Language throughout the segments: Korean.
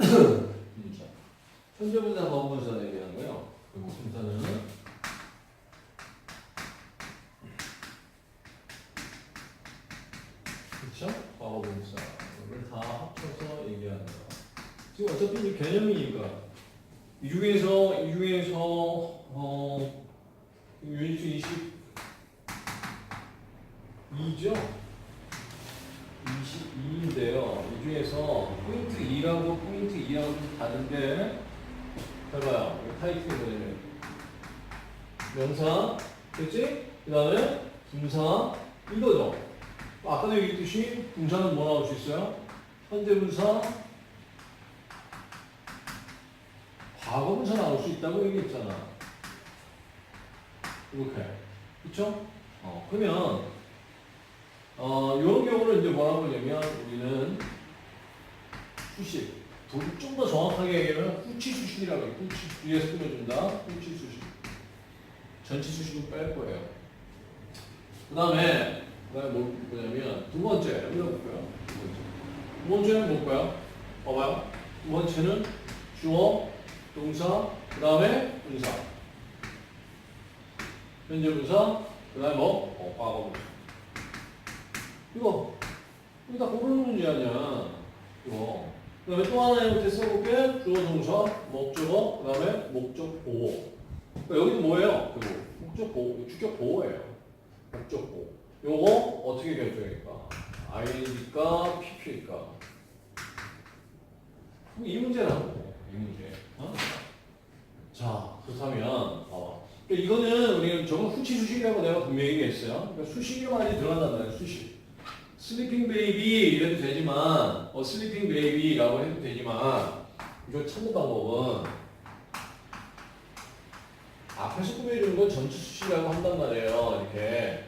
분사. 현재 분사 과거 분사 얘기하는 거예요. 분사는 그렇죠? 과거 분사. 이걸 다 합쳐서 얘기하는 거. 지금 어차피 개념이니까 이 중에서 이 중에서 어 유니트 22죠? 22인데요. 이 중에서 포인트 2라고 포인트 2라고 좀 다른데 잘 봐요. 이 타이틀이 뭐냐면 명사, 그치? 그 다음에 분사, 이거죠. 아까도 얘기했듯이 분사는 뭐 나올 수 있어요? 현재 분사, 과거 분사 나올 수 있다고 얘기했잖아. 이렇게. 그쵸? 어, 그러면 어, 이런 경우는 이제 뭐라고 하냐면 우리는 수식. 좀더 정확하게 얘기하면 후치 수식이라고 해요. 후치 뒤에서 끊어준다. 후치 수식. 전치 수식은 뺄 거예요. 그 다음에 그 다음에 뭐, 뭐냐면 두 번째 읽어볼까요? 두 번째. 두 번째는 뭘까요? 봐봐요. 두 번째는 주어, 동사, 그 다음에 분사. 현재 분사, 그 다음에 뭐? 어, 과거 분사. 이거 이거 다 고르는 문제 아니야 이거 그 다음에 또 하나 이렇게 써볼게 주어 동사 목적어 그 다음에 목적 보호 그러니까 여기는 뭐예요? 그리고 목적 보호 주격 보호예요 목적 보호 요거 어떻게 결정할까? ing일까 pp일까? 이 문제라고 이 문제 어? 자 그렇다면 어. 그러니까 이거는 우리가 저건 후치 수식이라고 내가 분명히 얘기했어요 그러니까 수식이 많이 들어간단 말이에요 수식 슬리핑 베이비 이래도 되지만 어 슬리핑 베이비라고 해도 되지만 이거 찾는 방법은 앞에서 꾸며주는 건 전체 수식이라고 한단 말이에요 이렇게.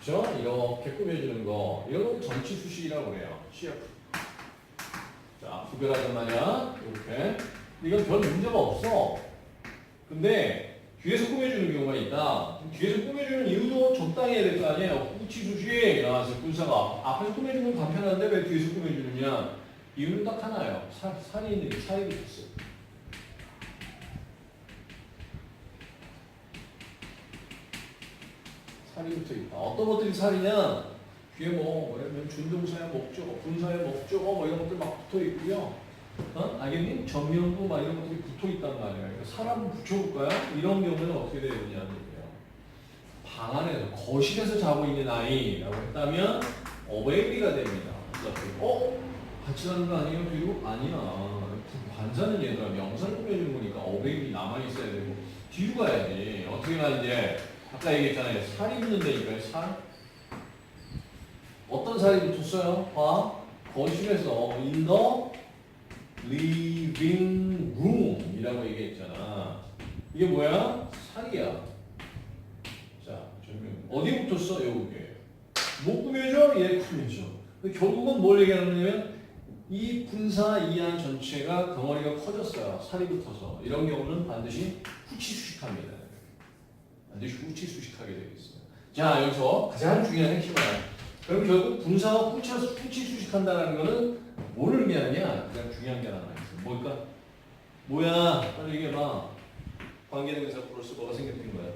그죠? 이렇게 꾸며주는 거. 이런 건 전체 수식이라고 그래요 CF 자 구별하단 말이야 이렇게. 이건 별 문제가 없어. 근데 뒤에서 꾸며주는 경우가 있다. 뒤에서 꾸며주는 적당히 해야 될 거 아니에요. 후치 수식 나와서 분사가 앞에서 꾸며주는 건 간편한데 왜 뒤에서 꾸며주느냐? 이유는 딱 하나예요. 살, 살이 있는 게 살이 붙었어. 살이 붙어 있다. 어떤 것들이 살이냐? 뒤에 뭐, 뭐냐면 준동사의 목적어, 분사의 목적어 뭐 이런 것들 막 붙어 있고요. 어? 알겠니? 전면부 막 이런 것들이 붙어 있단. 그러니까 사람 붙여볼까요? 이런 경우는 어떻게 되느냐. 방 안에서 거실에서 자고 있는 아이라고 했다면 어베이비가 됩니다. 그래서 어? 같이 가는 거 아니에요? 그리고 아니야. 반사는 얘들아 명사를 꾸며주는 거니까 어베이비 남아 있어야 되고 뒤로 가야지. 어떻게 가는지 아까 얘기했잖아요. 살이 붙는다니까요. 살. 어떤 살이 붙었어요? 봐. 거실에서 in the living room이라고 얘기했잖아. 이게 뭐야? 살이야. 자, 전면 어디 붙었어? 여기에. 못 꾸며져? 얘 꾸며져. 근데 결국은 뭘 얘기하냐면 이 분사 이한 전체가 덩어리가 커졌어요. 살이 붙어서 이런 경우는 반드시 후치 수식합니다. 반드시 후치 수식하게 되어 있어요. 자, 여기서 가장 중요한 핵심은 그럼 결국 분사가 후치, 후치 수식한다는 거는 뭘 의미하느냐? 가장 중요한 게 하나 있어. 뭘까? 뭐야? 빨리 얘기해봐. 관계대명사 플러스 뭐가 생략된 거야?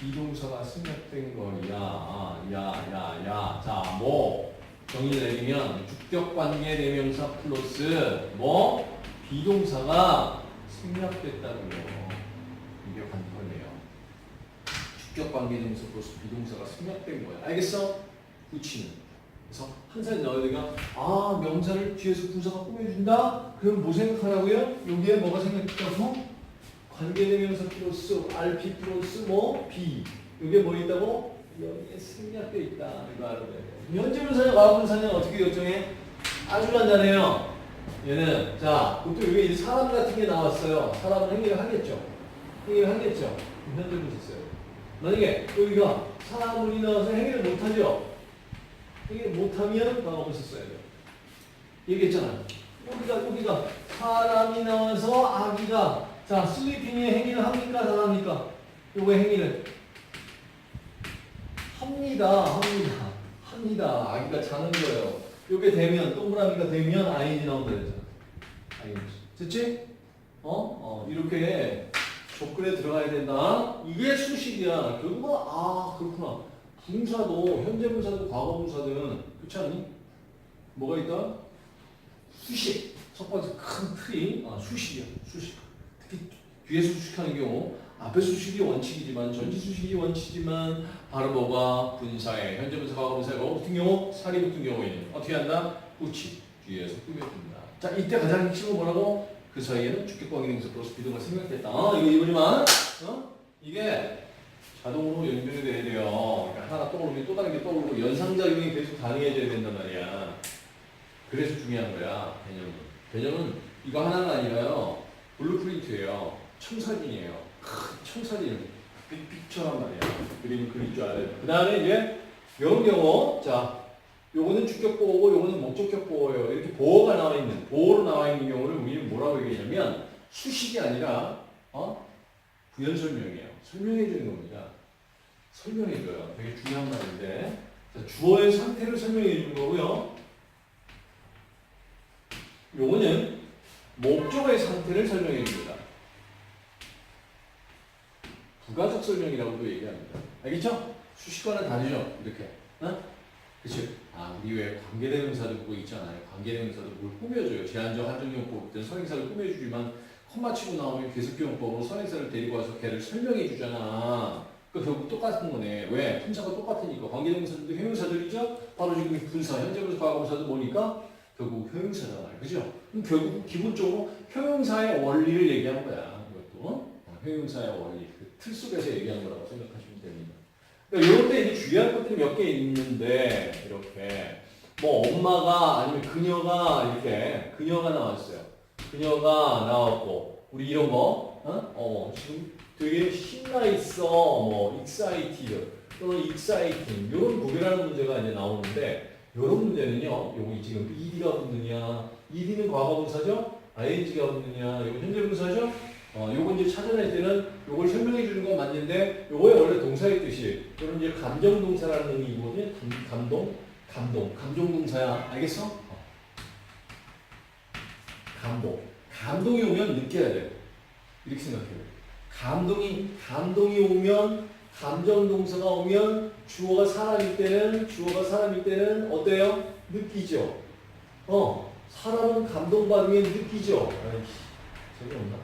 비동사가 생략된 거야. 야, 야, 야. 자, 뭐 정의를 내리면 주격 관계 대명사 플러스 뭐 비동사가 생략됐다는 거. 이게 관건이에요. 주격 관계 대명사 플러스 비동사가 생략된 거야. 알겠어? 후치는. 그래서 항상 너희가 아 명사를 뒤에서 분사가 꾸며준다? 그럼 뭐 생각하라고요? 여기에 뭐가 생각했다고? 관계대명사 플러스 RP 플러스 뭐 B 여기에 뭐 있다고? 여기에 생략되어 있다 이거 알아야 돼 현재분사냐 과거분사냐 어떻게 결정해? 아주 간단해요 얘는 자 보통 여기 사람 같은 게 나왔어요 사람은 행위를 하겠죠 행위를 하겠죠 현재분사 써요 만약에 여기가 사람이 나와서 행위를 못하죠 이게 못하면 과거분사 써야 돼요. 얘기했잖아. 여기가 여기가 사람이 나와서 아기가 자 슬리핑의 행위를 합니까 안 합니까? 요거 행위를 합니다 합니다 합니다 아기가 자는 거예요. 요게 되면 동그라미가 되면 아이니 나온다 그랬잖아. 됐지? 어? 어, 이렇게 조건에 들어가야 된다. 이게 수식이야. 결국은, 아, 그렇구나. 분사도, 현재 분사도, 과거 분사든, 그렇지 않니? 뭐가 있다? 수식. 첫 번째 큰 틀이, 아, 수식이야. 수식. 특히 뒤에서 수식하는 경우, 앞에 수식이 원칙이지만, 전치 수식이 원칙이지만, 바로 뭐가 분사에, 현재 분사, 과거 분사가 붙은 경우, 살이 붙은 경우에는 어떻게 한다? 붙이. 뒤에서 꾸며준다. 자, 이때 가장 핵심은 뭐라고? 그 사이에는 능서 플러스 비동을 생각했다. 어, 이거 이거지만, 어? 이게 자동으로 연결이 돼야 돼요. 그러니까 하나 떠오르면 또 다른 게 떠오르고 연상작용이 계속 가능해져야 된단 말이야. 그래서 중요한 거야, 개념은. 개념은 이거 하나가 아니라요. 블루프린트예요. 청사진이에요. 큰 청사진. 빅픽처란 말이야. 그림 그릴 줄 알아요. 그 다음에 이제 이런 경우, 자, 요거는 주격 보호고 요거는 목적격 보호예요. 이렇게 보호가 나와 있는 보호로 나와 있는 경우를 우리는 뭐라고 얘기하냐면 수식이 아니라 어? 부연 설명이에요. 설명해 주는 겁니다. 설명해 줘요. 되게 중요한 말인데 자, 주어의 상태를 설명해 주는 거고요. 요거는 목적어의 상태를 설명해 줍니다. 부가적 설명이라고도 얘기합니다. 알겠죠? 수식과는 다르죠? 이렇게. 어? 그치? 아, 우리 왜 관계대명사도 그거 있잖아요. 관계대명사도 뭘 꾸며줘요. 제한적 한정용법 때 선행사를 꾸며주지만 컴마 치고 나오면 계속기용법으로 선행사를 데리고 와서 걔를 설명해 주잖아. 그 결국 똑같은 거네. 왜? 분사가 똑같으니까. 관계대명사들도 형용사들이죠? 바로 지금 분사, 현재분사, 과거분사도 뭐니까? 결국 형용사잖아요. 그죠? 결국 기본적으로 형용사의 원리를 얘기한 거야. 이것도. 어, 형용사의 원리. 그 틀 속에서 얘기한 거라고 생각하시면 됩니다. 그러니까 이런 때 이제 주의할 것들이 몇 개 있는데 이렇게 뭐 엄마가 아니면 그녀가 이렇게 그녀가 나왔어요. 그녀가 나왔고 우리 이런 거 어? 어 지금 되게 신나 있어 뭐 excited 또는 exciting 이런 구별하는 문제가 이제 나오는데 이런 문제는요 여기 지금 ed가 붙느냐 ed는 과거분사죠 ing가 붙느냐 이거 현재분사죠 어, 요거 이제 찾아낼 때는 요걸 설명해 주는 건 맞는데 요거의 원래 동사의 뜻이 요런 이제 감정 동사라는 의미거든요. 감- 감동, 감동, 감정 동사야. 알겠어? 어. 감동. 감동이 오면 느껴야 돼. 이렇게 생각해요. 감동이 감동이 오면 감정 동사가 오면 주어가 사람일 때는 주어가 사람일 때는 어때요? 느끼죠. 어, 사람은 감동받으면 느끼죠. 아이씨, 재미없나?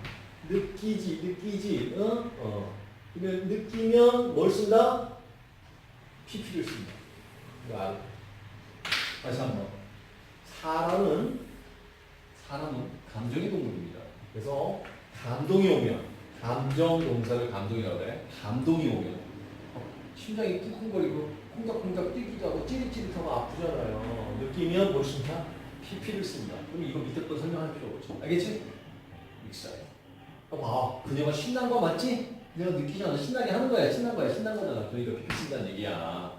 느끼지, 느끼지, 어? 어. 그러면 느끼면 뭘 쓴다? PP를. 이거 알아? 다시 한 번. 사람은, 사람은 감정의 동물입니다. 그래서 감동이 오면, 감정 동사를 감동이라고 해. 감동이 오면, 어, 심장이 쿵쿵거리고, 콩닥콩닥 뛰기도 하고, 찌릿찌릿하고 아프잖아요. 느끼면 뭘 쓴다? PP를 씁니다. 그럼 이거 밑에 거 설명할 필요 없죠. 알겠지? 믹사요. 봐. 그녀가 신난 거 맞지? 그녀가 느끼잖아. 신나게 하는 거야. 신난 거야. 신난 거잖아. 그러니까 피피 친다는 얘기야.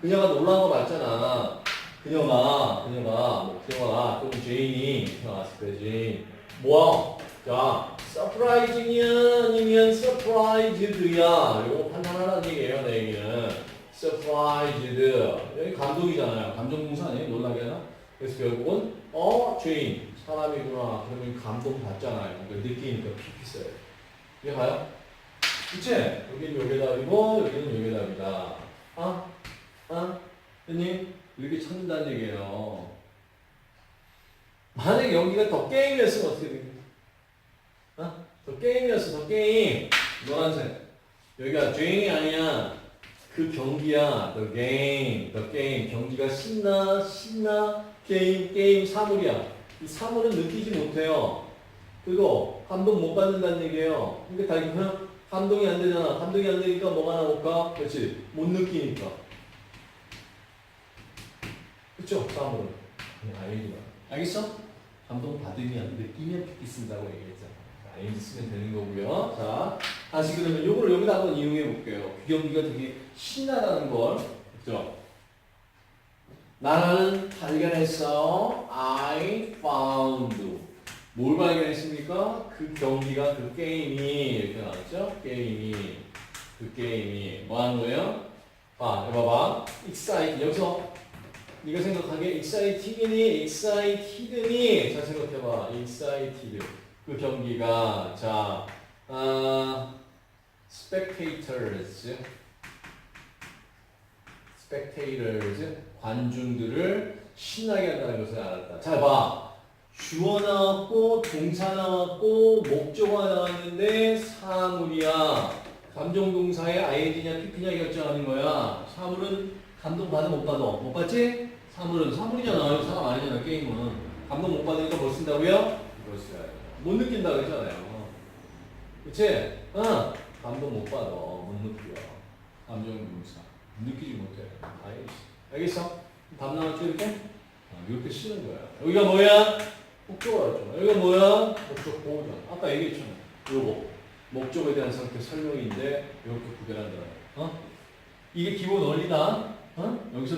그녀가 놀란 거 맞잖아. 그녀가, 그녀가, 뭐, 그녀가, 또는 제인이, 나왔을 때 제인. 뭐야? 자, 서프라이징이야? 아니면 서프라이즈드야? 판단 하라는 얘기예요, 내 얘기는. 서프라이즈드. 여기 감동이잖아요. 감정동사 아니에요? 놀라게 하나? 그래서 결국은, 어, 제인. 사람이구나. 그러면 감동 받잖아요. 그러니까 느끼니까 피피 써요. 이해 가요? 그치? 여기는 요게답이고, 여기는 요게답이다. 아? 아? 형님, 이렇게 찾는다는 얘기예요. 만약에 여기가 더 게임이었으면 어떻게 되겠냐? 아? 더 게임이었어, 더 게임. 노란색. 여기가 주행이 아니야. 그 경기야. The game. The game. 경기가 신나, 신나. 게임, 게임 사물이야. 이 사물은 느끼지 못해요. 그리고 감동 못 받는다는 얘기예요. 그러니까 다 그냥 감동이 안 되잖아. 감동이 안 되니까 뭐가 나올까? 그렇지. 못 느끼니까. 그쵸? 사물은. 그냥 아이디가. 알겠어? 감동 받으면, 느끼면 피기 쓴다고 얘기했잖 아. 아이디 쓰면 되는 거고요. 자, 다시 그러면 요걸 여기다 한번 이용해 볼게요. 귀경기가 되게 신나다는 걸. 그죠? 나는 발견했어. I found. 뭘 발견했습니까? 그 경기가, 그 게임이, 이렇게 나왔죠? 게임이, 그 게임이, 뭐 하는 거예요? 아, 봐봐. excite. 여기서 네가 생각하기에 exciting이니 excited니 잘 생각해봐 excited 그 경기가 자 아, spectators spectators 관중들을 신나게 한다는 것을 알았다. 잘 봐. 주어 나왔고 동사 나왔고 목적어 나왔는데 사물이야. 감정 동사에 ing냐 pp냐 결정하는 거야. 사물은 감동 받아 못 받아? 못 받지? 사물은 사물이잖아. 사람 아니잖아 게임은. 감동 못 받으니까 뭘 쓴다고요? 이걸 써야 돼. 못 느낀다 그랬잖아요. 그치? 어. 감동 못 받아. 못 느껴. 감정 동사. 느끼지 못해. 알겠어. 알겠어? 답 나왔죠 이렇게? 어, 이렇게 쓰는 거야. 여기가 뭐야? 목적어였잖아. 여기가 뭐야? 목적 보호전. 아까 얘기했잖아. 요거. 목적에 대한 상태 설명인데 이렇게 구별한다. 어? 이게 기본 원리다. 어? 여기서